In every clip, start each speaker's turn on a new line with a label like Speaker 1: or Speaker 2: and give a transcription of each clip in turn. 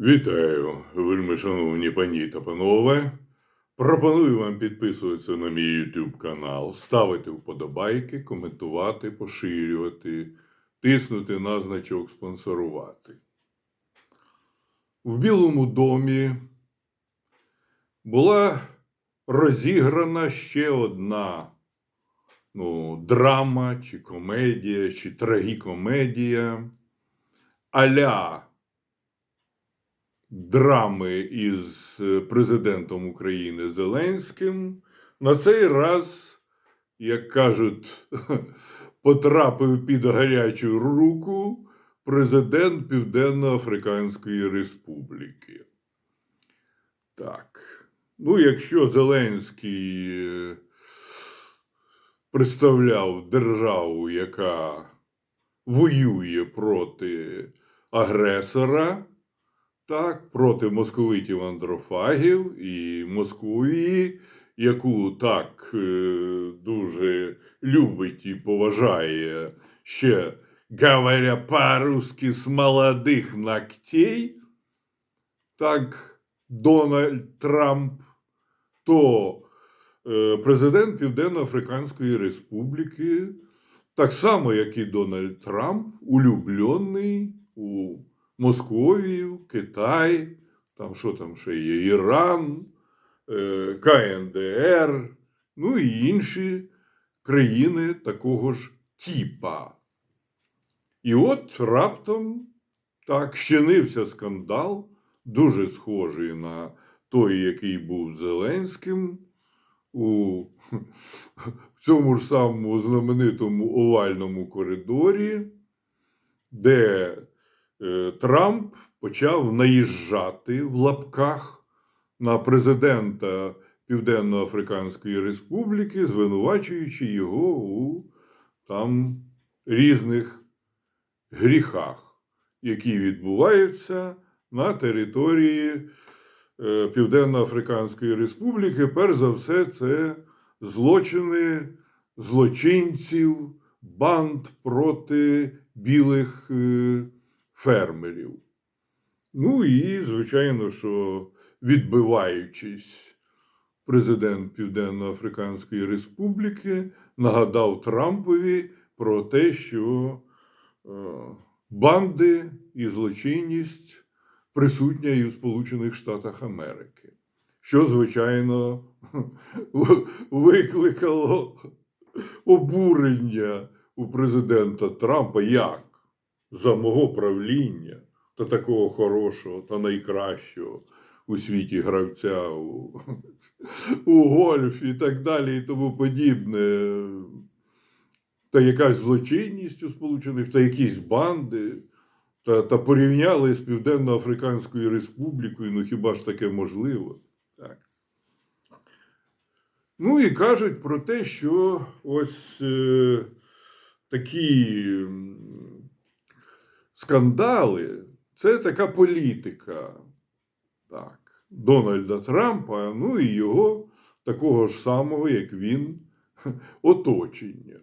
Speaker 1: Вітаю, вельми шановні пані та панове. Пропоную вам підписуватися на мій YouTube канал, ставити вподобайки, коментувати, поширювати, тиснути на значок спонсорувати. В Білому домі була розіграна ще одна ну, драма, чи комедія, чи трагікомедія а-ля драми із е, президентом України Зеленським. На цей раз, як кажуть, потрапив під гарячу руку президент Південно-Африканської Республіки. Так. Ну, якщо Зеленський е, представляв державу, яка воює проти агресора, так, проти московитів андрофагів і Московії, яку так е, дуже любить і поважає ще, говоря по-русски, з молодих ногтей, так Дональд Трамп, то е, президент Південно-Африканської Республіки, так само, як і Дональд Трамп, улюблений у Московію, Китай, там що там ще є, Іран, е, КНДР, ну і інші країни такого ж типа. І от раптом так щинився скандал, дуже схожий на той, який був Зеленським у цьому ж самому знаменитому овальному коридорі, де Трамп почав наїжджати в лапках на президента Південно-Африканської Республіки, звинувачуючи його у там різних гріхах, які відбуваються на території е, Південно-Африканської Республіки. Перш за все, це злочини злочинців, банд проти білих е, фермерів. Ну і, звичайно, що відбиваючись, президент Південно-Африканської Республіки нагадав Трампові про те, що е, банди і злочинність присутня і в Сполучених Штатах Америки, що, звичайно, викликало обурення у президента Трампа як за мого правління та такого хорошого та найкращого у світі гравця у, у гольф і так далі, і тому подібне. Та якась злочинність у Сполучених, та якісь банди, та, та порівняли з Південно-Африканською Республікою, ну хіба ж таке можливо? Так. Ну і кажуть про те, що ось е, такі скандали це така політика так, Дональда Трампа, ну і його такого ж самого, як він, оточення.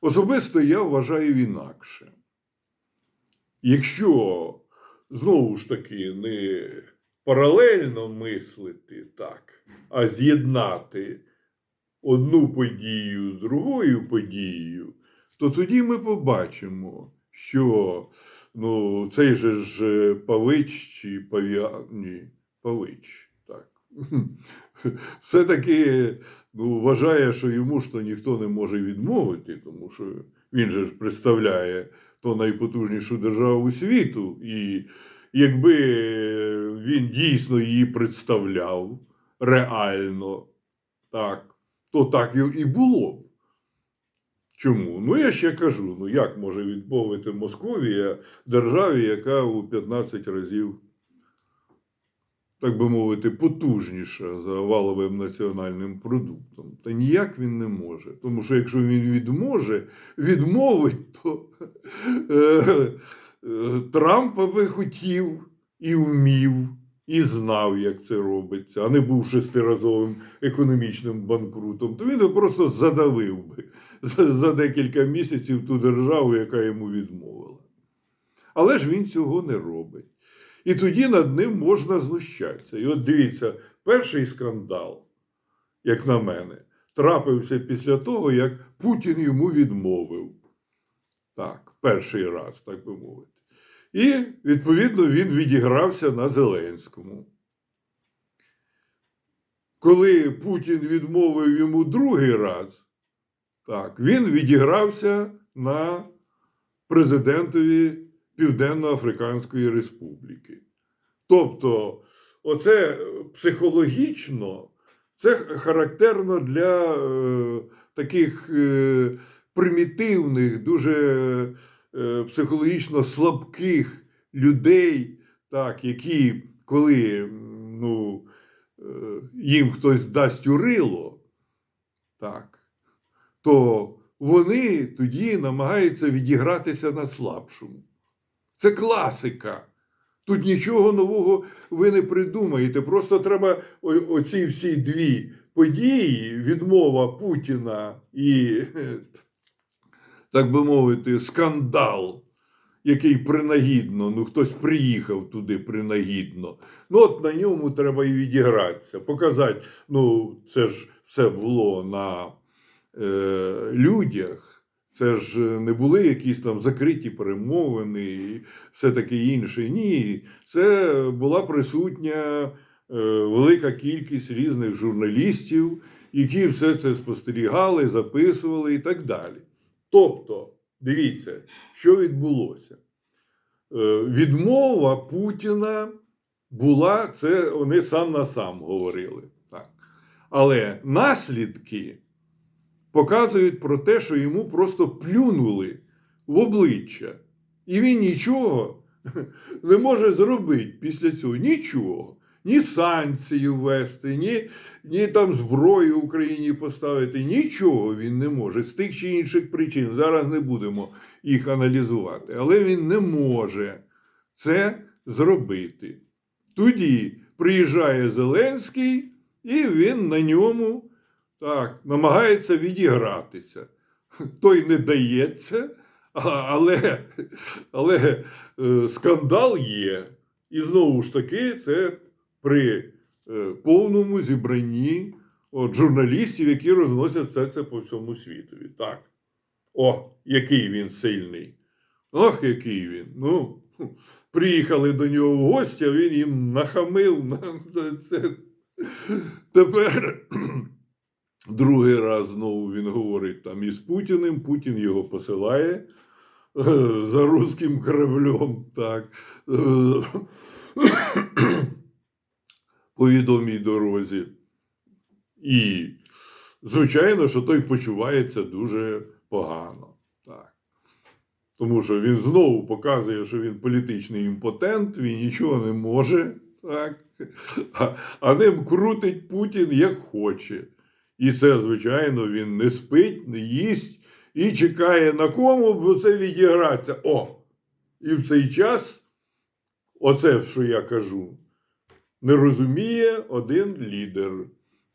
Speaker 1: Особисто я вважаю інакше. Якщо знову ж таки не паралельно мислити так, а з'єднати одну подію з другою подією, то тоді ми побачимо, що ну, цей же ж е, Павич чи Пав'я... Ні, Павич, так. Все-таки ну, вважає, що йому ж то ніхто не може відмовити, тому що він же ж представляє то найпотужнішу державу світу. І якби він дійсно її представляв реально, так, то так і- було. Чому? Ну, я ще кажу: ну як може відмовити Московія державі, яка у 15 разів, так би мовити, потужніша за валовим національним продуктом? Та ніяк він не може. Тому що якщо він відможе, відмовить, то е, е, Трампа би хотів і вмів, і знав, як це робиться, а не був шестиразовим економічним банкрутом, то він би просто задавив би за, декілька місяців ту державу, яка йому відмовила. Але ж він цього не робить. І тоді над ним можна знущатися. І от дивіться, перший скандал, як на мене, трапився після того, як Путін йому відмовив. Так, перший раз, так би мовити. І, відповідно, він відігрався на Зеленському. Коли Путін відмовив йому другий раз, так, він відігрався на президентові Південно-Африканської Республіки. Тобто, оце психологічно, це характерно для е, таких е, примітивних, дуже е, психологічно слабких людей, так, які, коли ну, е, їм хтось дасть урило, так, то вони тоді намагаються відігратися на слабшому. Це класика. Тут нічого нового ви не придумаєте. Просто треба оці всі дві події: відмова Путіна і, так би мовити, скандал, який принагідно, ну хтось приїхав туди принагідно. Ну, от на ньому треба і відігратися, показати, ну, це ж все було на людях. Це ж не були якісь там закриті перемовини і все таке інше. Ні, це була присутня е, велика кількість різних журналістів, які все це спостерігали, записували і так далі. Тобто, дивіться, що відбулося. Е, Відмова Путіна була, це вони сам на сам говорили. Так. Але наслідки показують про те, що йому просто плюнули в обличчя. І він нічого не може зробити після цього. Нічого. Ні санкції ввести, ні, ні там зброю Україні поставити. Нічого він не може з тих чи інших причин. Зараз не будемо їх аналізувати. Але він не може це зробити. Тоді приїжджає Зеленський, і він на ньому так, намагається відігратися. Той не дається, але, але е, скандал є. І знову ж таки, це при е, повному зібранні от, журналістів, які розносять все це по всьому світові. Так. О, який він сильний. Ох, який він. Ну, приїхали до нього в гості, а він їм нахамив. Це... Тепер Другий раз знову він говорить там із Путіним. Путін його посилає е, за руським кораблем. Так. е, По відомій дорозі. І, звичайно, що той почувається дуже погано. Так. Тому що він знову показує, що він політичний імпотент, він нічого не може. Так. А ним крутить Путін як хоче. І це, звичайно, він не спить, не їсть і чекає на кому б це відігратися. О! І в цей час, оце, що я кажу, не розуміє один лідер.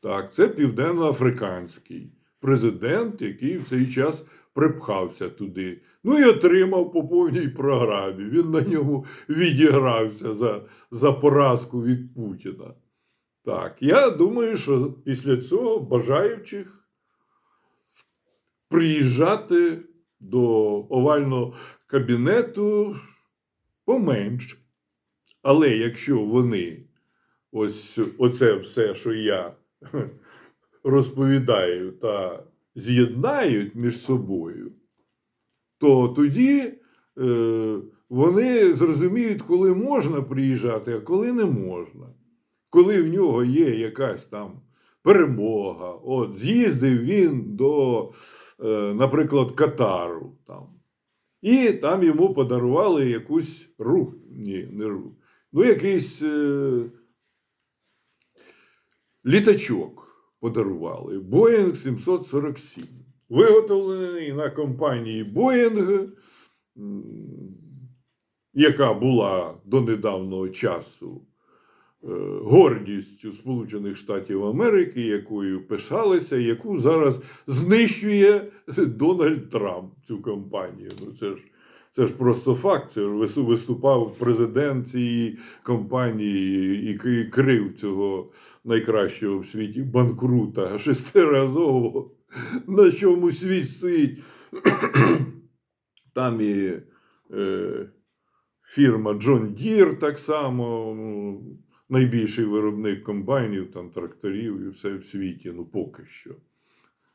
Speaker 1: Так, це південноафриканський президент, який в цей час припхався туди. Ну і отримав по повній програмі. Він на ньому відігрався за, за поразку від Путіна. Так, я думаю, що після цього бажаючих приїжджати до овального кабінету поменше. Але якщо вони ось оце все, що я розповідаю, та з'єднають між собою, то тоді е, вони зрозуміють, коли можна приїжджати, а коли не можна коли в нього є якась там перемога, от з'їздив він до, е, наприклад, Катару там, і там йому подарували якусь рух, ні, не рух, ну якийсь е, літачок подарували. Боїнг 747. Виготовлений на компанії Боїнг, яка була до недавнього часу гордістю Сполучених Штатів Америки, якою пишалися, яку зараз знищує Дональд Трамп цю компанію. Ну це ж Це ж просто факт. Це виступав президент цієї компанії і, крив цього найкращого в світі банкрута шестиразового. На чому світ стоїть. Там і е, фірма John Deere так само, ну, найбільший виробник комбайнів, там, тракторів і все в світі, ну поки що.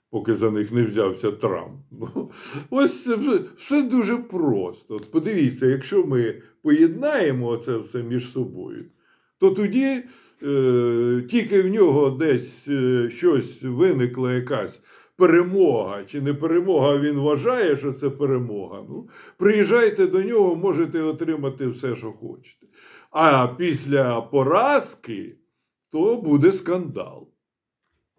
Speaker 1: Поки за них не взявся Трамп. Ну, ось все, все дуже просто. От подивіться, якщо ми поєднаємо це все між собою, то тоді е, тільки в нього десь е, щось виникла якась перемога чи не перемога, він вважає, що це перемога. Ну, приїжджайте до нього, можете отримати все, що хочете. А після поразки то буде скандал.